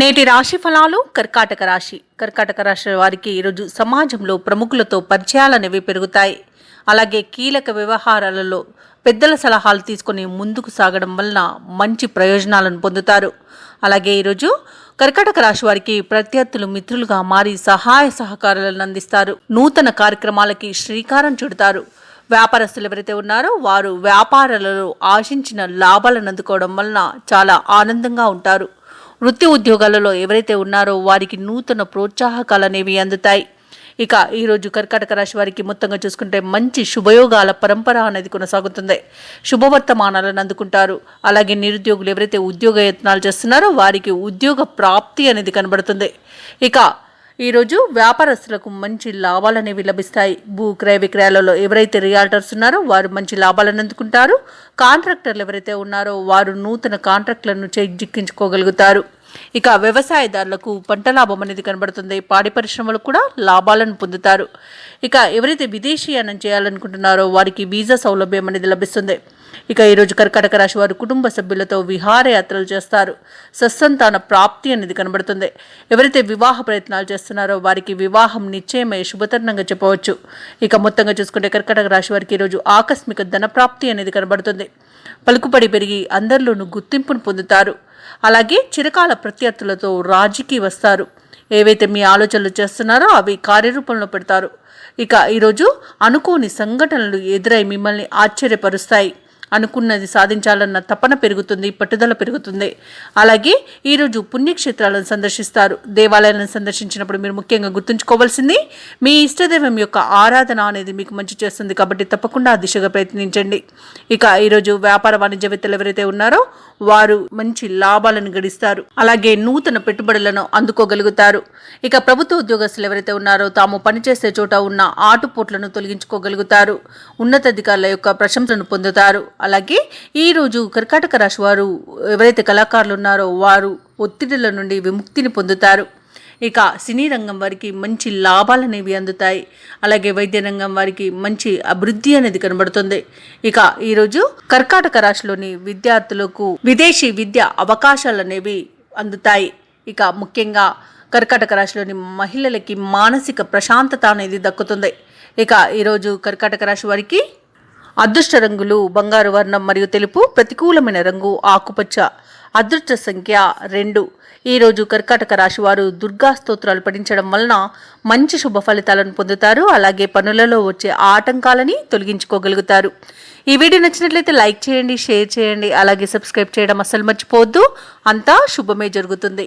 నేటి రాశి ఫలాలు కర్కాటక రాశి. కర్కాటక రాశి వారికి ఈరోజు సమాజంలో ప్రముఖులతో పరిచయాలు అనేవి పెరుగుతాయి. అలాగే కీలక వ్యవహారాలలో పెద్దల సలహాలు తీసుకొని ముందుకు సాగడం వలన మంచి ప్రయోజనాలను పొందుతారు. అలాగే ఈరోజు కర్కాటక రాశి వారికి ప్రత్యర్థులు మిత్రులుగా మారి సహాయ సహకారాలను అందిస్తారు. నూతన కార్యక్రమాలకి శ్రీకారం చుడతారు. వ్యాపారస్తులు ఎవరైతే ఉన్నారో వారు వ్యాపారాలలో ఆశించిన లాభాలను అందుకోవడం వలన చాలా ఆనందంగా ఉంటారు. వృత్తి ఉద్యోగాలలో ఎవరైతే ఉన్నారో వారికి నూతన ప్రోత్సాహకాలు అనేవి అందుతాయి. ఇక ఈరోజు కర్కాటక రాశి వారికి మొత్తంగా చూసుకుంటే మంచి శుభయోగాల పరంపర అనేది కొనసాగుతుంది. శుభవర్తమానాలను అందుకుంటారు. అలాగే నిరుద్యోగులు ఎవరైతే ఉద్యోగ యత్నాలు చేస్తున్నారో వారికి ఉద్యోగ ప్రాప్తి అనేది కనబడుతుంది. ఇక ఈరోజు వ్యాపారస్తులకు మంచి లాభాలనేవి లభిస్తాయి. భూ క్రయ విక్రయాలలో ఎవరైతే రియాల్టర్స్ ఉన్నారో వారు మంచి లాభాలను అందుకుంటారు. కాంట్రాక్టర్లు ఎవరైతే ఉన్నారో వారు నూతన కాంట్రాక్టులను చేజిక్కించుకోగలుగుతారు. ఇక వ్యవసాయదారులకు పంట లాభం అనేది కనబడుతుంది. పాడి పరిశ్రమలు కూడా లాభాలను పొందుతారు. ఇక ఎవరైతే విదేశీయానం చేయాలనుకుంటున్నారో వారికి వీసా సౌలభ్యం అనేది లభిస్తుంది. ఇక ఈరోజు కర్కాటక రాశి వారు కుటుంబ సభ్యులతో విహారయాత్రలు చేస్తారు. సస్సంతాన ప్రాప్తి అనేది కనబడుతుంది. ఎవరైతే వివాహ ప్రయత్నాలు చేస్తున్నారో వారికి వివాహం నిశ్చయమై శుభతరుణంగా చెప్పవచ్చు. ఇక మొత్తంగా చూసుకుంటే కర్కాటక రాశి వారికి ఈరోజు ఆకస్మిక ధన ప్రాప్తి అనేది కనబడుతుంది. పలుకుబడి పెరిగి అందరిలోనూ గుర్తింపును పొందుతారు. అలాగే చిరకాల ప్రత్యర్థులతో రాజీకి వస్తారు. ఏవైతే మీ ఆలోచనలు చేస్తున్నారో అవి కార్యరూపంలో పెడతారు. ఇక ఈరోజు అనుకోని సంఘటనలు ఎదురై మిమ్మల్ని ఆశ్చర్యపరుస్తాయి. అనుకున్నది సాధించాలన్న తపన పెరుగుతుంది పట్టుదల పెరుగుతుంది. అలాగే ఈరోజు పుణ్యక్షేత్రాలను సందర్శిస్తారు. దేవాలయాలను సందర్శించినప్పుడు మీరు ముఖ్యంగా గుర్తుంచుకోవాల్సింది మీ ఇష్టదైవం యొక్క ఆరాధన అనేది మీకు మంచి చేస్తుంది కాబట్టి తప్పకుండా ఆ దిశగా ప్రయత్నించండి. ఇక ఈరోజు వ్యాపార వాణిజ్యవేత్తలు ఎవరైతే ఉన్నారో వారు మంచి లాభాలను గడిస్తారు. అలాగే నూతన పెట్టుబడులను అందుకోగలుగుతారు. ఇక ప్రభుత్వ ఉద్యోగస్తులు ఎవరైతే ఉన్నారో తాము పనిచేసే చోట ఉన్న ఆటుపోట్లను తొలగించుకోగలుగుతారు. ఉన్నతాధికారుల యొక్క ప్రశంసలను పొందుతారు. అలాగే ఈరోజు కర్కాటక రాశి వారు ఎవరైతే కళాకారులు ఉన్నారో వారు ఒత్తిడిల నుండి విముక్తిని పొందుతారు. ఇక సినీ రంగం వారికి మంచి లాభాలు అనేవి అందుతాయి. అలాగే వైద్య రంగం వారికి మంచి అభివృద్ధి అనేది కనబడుతుంది. ఇక ఈరోజు కర్కాటక రాశిలోని విద్యార్థులకు విదేశీ విద్య అవకాశాలు అనేవి అందుతాయి. ఇక ముఖ్యంగా కర్కాటక రాశిలోని మహిళలకి మానసిక ప్రశాంతత అనేది దక్కుతుంది. ఇక ఈరోజు కర్కాటక రాశి వారికి అదృష్ట రంగులు బంగారు వర్ణం మరియు తెలుపు ప్రతికూలమైన రంగు ఆకుపచ్చ అదృష్ట సంఖ్య రెండు. ఈరోజు కర్కాటక రాశి వారు దుర్గా స్తోత్రాలు పఠించడం వలన మంచి శుభ ఫలితాలను పొందుతారు. అలాగే పనులలో వచ్చే ఆటంకాలని తొలగించుకోగలుగుతారు. ఈ వీడియో నచ్చినట్లయితే లైక్ చేయండి షేర్ చేయండి అలాగే సబ్స్క్రైబ్ చేయడం అస్సలు మర్చిపోవద్దు. అంతా శుభమే జరుగుతుంది.